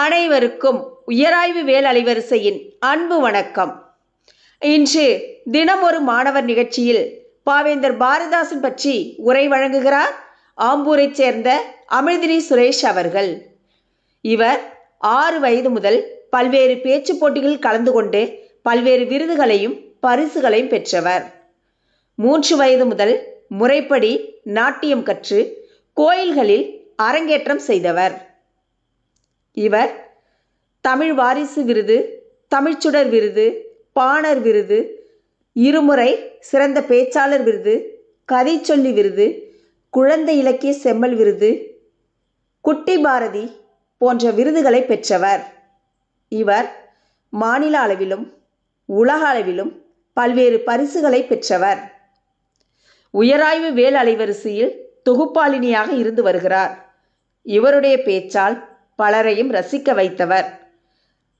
அனைவருக்கும் உயராய்வு வேல் அலைவரிசையின் அன்பு வணக்கம். இன்று தினம் ஒரு மாணவர் நிகழ்ச்சியில் பாவேந்தர் பாரதிதாசன் பற்றி உரை வழங்குகிறார். ஆம்பூரைச் சேர்ந்த அமிர்தினி சுரேஷ் அவர்கள். இவர் ஆறு வயது முதல் பல்வேறு பேச்சு போட்டிகளில் கலந்து கொண்டு பல்வேறு விருதுகளையும் பரிசுகளையும் பெற்றவர். மூன்று வயது முதல் முறைப்படி நாட்டியம் கற்று கோயில்களில் அரங்கேற்றம் செய்தவர். இவர் தமிழ் வாரிசு விருது தமிழ்ச்சுடர் விருது பாணர் விருது இருமுறை சிறந்த பேச்சாளர் விருது கதை சொல்லி விருது குழந்தை இலக்கிய செம்மல் விருது குட்டி பாரதி போன்ற விருதுகளை பெற்றவர். இவர் மாநில அளவிலும் உலக அளவிலும் பல்வேறு பரிசுகளை பெற்றவர். உயராய்வு வேல் அலைவரிசையில் தொகுப்பாளினியாக இருந்து வருகிறார். இவருடைய பேச்சால் பலரையும் ரசிக்க வைத்தவர்.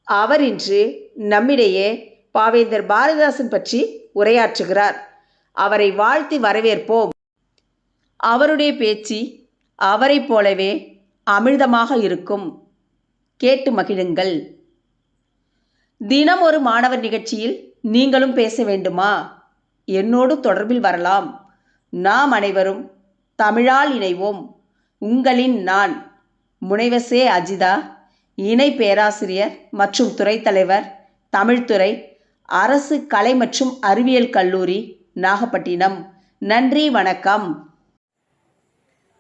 அவர் இன்று நம்மிடையே பாவேந்தர் பாரதிதாசன் பற்றி உரையாற்றுகிறார். அவரை வாழ்த்தி வரவேற்போம். அவருடைய பேச்சு அவரைப் போலவே அமிழ்தமாக இருக்கும். கேட்டு மகிழுங்கள். தினம் ஒரு மாணவர் நிகழ்ச்சியில் நீங்களும் பேச வேண்டுமா? என்னோடு தொடர்பில் வரலாம். நாம் அனைவரும் தமிழால் இணைவோம். உங்களின் நான். முனைவர் சே அஜிதா இணை பேராசிரியர் மற்றும் துறைத்தலைவர் தமிழ்துறை அரசு கலை மற்றும் அறிவியல் கல்லூரி நாகப்பட்டினம். நன்றி வணக்கம்.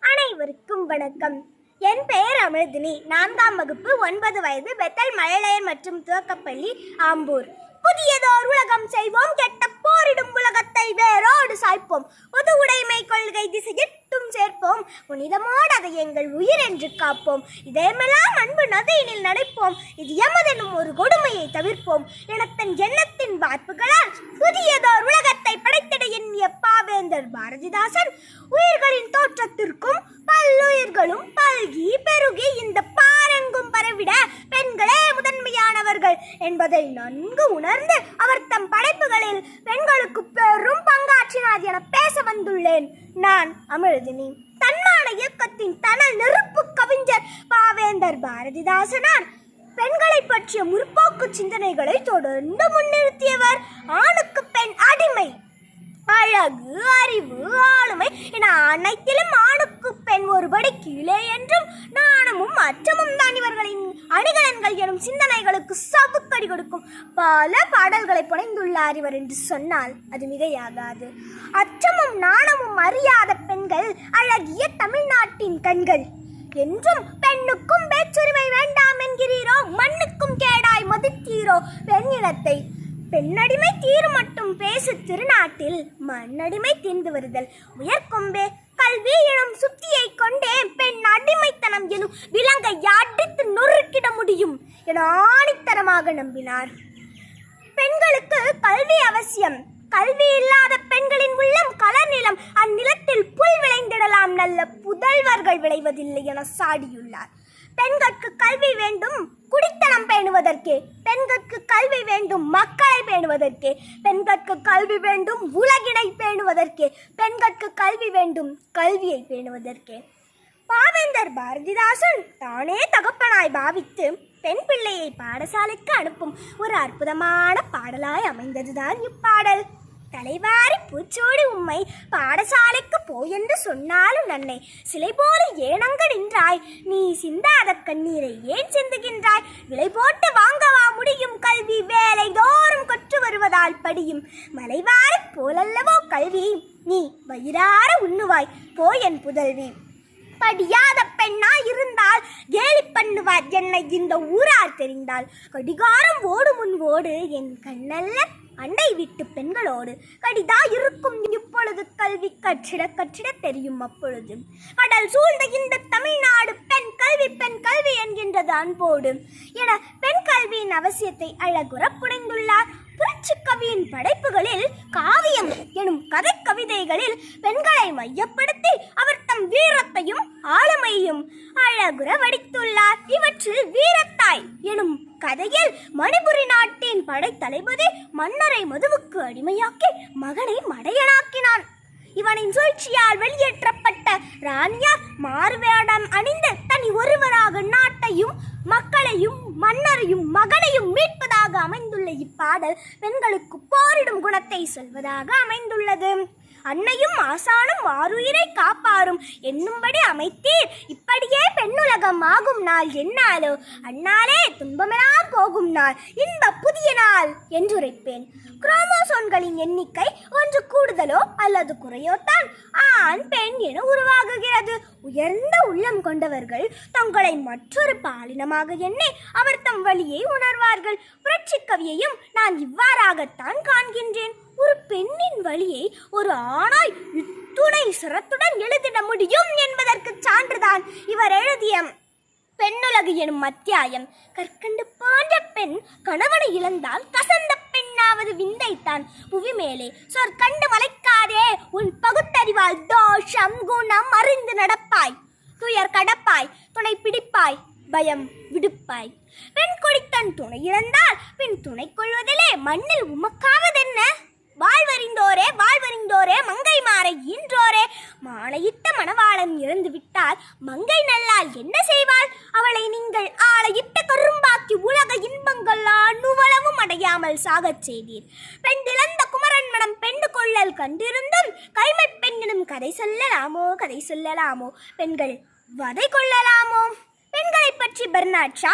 அனைவருக்கும் வணக்கம். என் பெயர் அமிர்தினி. நான்காம் வகுப்பு ஒன்பது வயது பெத்தல் மழலையர் மற்றும் துவக்கப்பள்ளி ஆம்பூர். புதியதோர் உலகம் செய்வோம் கெட்ட போரிடும் உலகத்தை வேரோடு சாய்ப்போம். பொது உடைமை கொள்கை மட்டும் சேர்ப்போம். புனிதமோடு அதை எங்கள் உயிர் என்று காப்போம். இதயமெல்லாம் அன்பு நதியினில் நடைப்போம். இது எமதெனும் ஒரு கொடுமையை தவிர்ப்போம். எனத்தன் எண்ணத்தின் வார்ப்புகளால் புதியதோர் உலகத்தை படைத்திட பாவேந்தர் பாரதிதாசன். உயிர்களின் தோற்றத்திற்கும் பல்லுயிர்களும் பல்கி பெருகி இந்த பாரெங்கும் பரவிட பெண்களே முதன்மையானவர்கள் என்பதை நன்கு உணர்ந்து அவர் தம் படைப்புகளில் பெண்களுக்கு பெரும் பங்காற்றினார் என பேச வந்துள்ளேன். நான் அமிர்தினி. தன்மான இயக்கத்தின் தனல் நெருப்பு கவிஞர் பாவேந்தர் பாரதிதாசனார். பெண்களை பற்றிய முற்போக்கு சிந்தனைகளை தொடர்ந்து முன்னிறுத்தியவர் ஆணுக்கு பெண் அடிமை. அழகு அறிவு ஆளுமை என அனைத்திலும் ஆணுக்கு பெண் ஒருபடி கீழே என்றும் நாணமும் அச்சமும் தான் இவர்களின் அணிகலன்கள் எனும் சிந்தனைகளுக்கு சவுக்கடி கொடுக்கும். பல பாடல்களை புனைந்துள்ளார் இவர் என்று சொன்னால் அது மிகையாகாது. அச்சமும் நாணமும் அறியாத பெண்கள் அழகிய தமிழ்நாட்டின் கண்கள். என்றும் பெண்ணுக்கும் பேச்சுரிமை வேண்டாம் என்கிறீரோ? மண்ணுக்கும் கேடாய் மதித்தீரோ? பெண் இனத்தை பெண்ணடிமை தீரு மட்டும் பேசு திருநாட்டில் மண்ணடிமை தீர்ந்து வருதல். உயர்கொம்பே கல்வி எனும் சுத்தியை கொண்டே பெண் அடிமைத்தனம் எனும் விலங்கை அடித்து நொறுக்கிட முடியும் என ஆணித்தரமாக நம்பினார். பெண்களுக்கு கல்வி அவசியம். கல்வி இல்லாத பெண்களின் உள்ளம் கலர் நிலம். அந்நிலத்தில் புல் விளைந்திடலாம். நல்ல புதல்வர்கள் விளைவதில்லை என சாடியுள்ளார். பெண்களுக்கு கல்வி வேண்டும் குடித்தனம் பேணுவதற்கே பெண்களுக்கு கல்வி வேண்டும் மக்களை பேணுவதற்கே பெண்களுக்கு கல்வி வேண்டும் உலகினை பேணுவதற்கே பெண்களுக்கு கல்வி வேண்டும் கல்வியை பேணுவதற்கே. பாவேந்தர் பாரதிதாசன் தானே தகப்பனாய் பாவித்து பெண் பிள்ளையை பாடசாலைக்கு அனுப்பும் ஒரு அற்புதமான பாடலாய் அமைந்ததுதான் இப்பாடல். தலைவாரி பூச்சோடி உம்மை பாடசாலைக்கு போயென்று சொன்னாலும் நன்னை. சிலை போல ஏனங்க நின்றாய். நீ சிந்தாத கண்ணீரை ஏன் சிந்துகின்றாய்? விலை போட்டு வாங்கவா முடியும் கல்வி? வேலை தோறும் கற்று வருவதால் படியும். மலைவாரி போலல்லவோ கல்வி? நீ வயிறார உண்ணுவாய். போ என் புதல்வி. படியாத பெண்ணா இருந்தால் கேலி பண்ணுவார் என்னை இந்த ஊரார் தெரிந்தால். கடிகாரம் ஓடு முன் ஓடு என் கண்ணல்ல அண்டை வீட்டு பெண்களோடு கடிதா இருக்கும் இப்பொழுது கல்வி கற்றிட கற்றிட தெரியும் அப்பொழுது. கடல் சூழ்ந்த இந்த தமிழ்நாடு பெண் கல்வி பெண் கல்வி என்கின்றது அன்போடு. என பெண் கல்வியின் அவசியத்தை அழகுற புனைந்துள்ளார். புரட்சி கவியின் படைப்புகளில் காவியம் எனும் கதை கவிதைகளில் பெண்களை மையப்படுத்தி அவர் தம் வீரத்தையும் ஆளுமையும் அழகுற வடித்துள்ளார். இவற்றில் வீரத்தாய் எனும் கதையில் மணிபுரி நாட்டின் படைத்தளபதி மன்னரை மதுவுக்கு அடிமையாக்கி மகனை மடையனாக்கினான். இவனின் சூழ்ச்சியால் வெளியேற்றப்பட்ட ராணியார் மாறுவேடம் அணிந்து தனி ஒருவராக நாட்டையும் மக்களையும் மன்னரையும் மகனையும் மீட்பதாக அமைந்துள்ள இப்பாடல் பெண்களுக்கு போரிடும் குணத்தை சொல்வதாக அமைந்துள்ளது. அன்னையும் ஆசானும் ஆறுயிரை காப்பாரும் என்னும்படி அமைத்தீர். இப்படியே பெண்ணுலகம் ஆகும் நாள் என்னாலோ? அந்நாளே துன்பமெல்லாம் போகும் நாள். இன்ப புதிய நாள் என்றுரைப்பேன். குரோமோசோன்களின் எண்ணிக்கை ஒன்று கூடுதலோ அல்லது குறையோ தான். ஆண் பெண் என உருவாகுகிறது. உயர்ந்த உள்ளம் கொண்டவர்கள் தங்களை மற்றொரு பாலினமாக எண்ணி அவர் தம் வழியை உணர்வார்கள். புரட்சி கவியையும் நான் இவ்வாறாகத்தான் காண்கின்றேன். ஒரு பெண்ணின் வழியை ஒரு ஆணாய் இத்துணை சிரத்துடன் எழுதிட முடியும் என்பதற்கு சான்றுதான் இவர் எழுதிய பெண்ணுலகு எனும் அத்தியாயம். கற்கண்டு போன்ற பெண் கணவனை இழந்தால் கசந்த பெண்ணாவது விந்தைத்தான். புவி மேலே சொற்கண்டு மலைக்காதே உன் பகுத்தறிவால் தோஷம் குணம் அறிந்து நடப்பாய். துயர் கடப்பாய் துணை பிடிப்பாய் பயம் விடுப்பாய். பெண் கொடித்தன் துணை இழந்தால் பின் துணை கொள்வதிலே மண்ணில் உமக்காவதென்ன? வாழ்வறிந்தோரே வாழ்வறிந்தோரே மங்கை மாறை இன்றோரே மாலையிட்ட மணவாளன் இறந்து விட்டால் மங்கை நல்லால் என்ன செய்வாள்? அவளை நீங்கள் ஆளையிட்ட கரும்பாக்கி உலக இன்பங்கள் அணுவளவும் அடையாமல் சாகச் செய்தீர். பெண் இழந்த குமரன் மனம் பெண்டு கொள்ளல் கண்டிருந்தும் கைமை பெண்ணினும் கதை சொல்லலாமோ கதை சொல்லலாமோ? பெண்கள் வதை கொள்ளலாமோ? பெண்களை பற்றி பெர்னாட்ஷா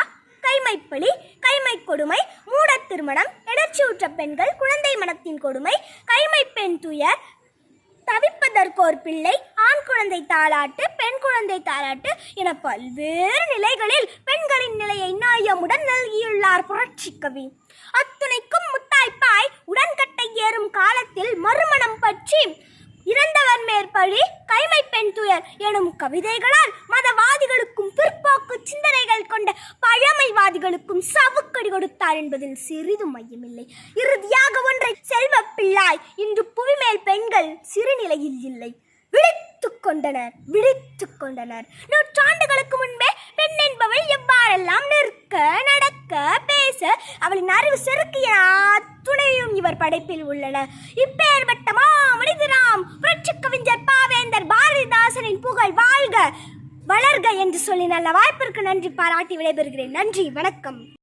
கைமைப்பழி கைமை கொடுமை மூடத் திருமணம் எடர்ச்சியுற்ற பெண்கள் குழந்தை மனத்தின் கொடுமை கைமை பெண் துயர் தவிப்பதற்கோர் பிள்ளை ஆண் குழந்தை தாளாட்டு பெண் குழந்தை தாளாட்டு என பல்வேறு நிலைகளில் பெண்களின் நிலையை நாயமுடன் நல்கியுள்ளார் புரட்சி கவி அத்துணைக்கும் முத்தாய்ப்பாய் உடன்கட்டை ஏறும் காலத்தில் மறுமணம் பற்றி இறந்தவர் மேற்பழி கைமை பெண் துயர் எனும் கவிதைகளால் மதவாதிகளுக்கும் பிற்போக்கு சிந்தனைகள் கொண்ட பழமைவாதிகளுக்கும் சவுக்கடி கொடுத்தார் சிறிதும் மையமில்லை. இறுதியாக ஒன்றை செல்வ பிள்ளாய் இன்று புவிமேல் பெண்கள் சிறுநிலையில் இல்லை. விழித்துக் கொண்டனர் விழித்துக் கொண்டனர். நூற்றாண்டுகளுக்கு முன்பே பெண் என்பவள் எவ்வாறெல்லாம் நிற்க நடக்க பேச அவளின் அறிவு செருக்கிய துணையும் இவர் படைப்பில் உள்ளன இப்பேற்பட்ட மாமனிதராம் புரட்சி கவிஞர் பாவேந்தர் பாரதிதாசனின் புகழ் வாழ்க வளர்க என்று சொல்லி நல்ல வாய்ப்பிற்கு நன்றி பாராட்டி விடைபெறுகிறேன். நன்றி வணக்கம்.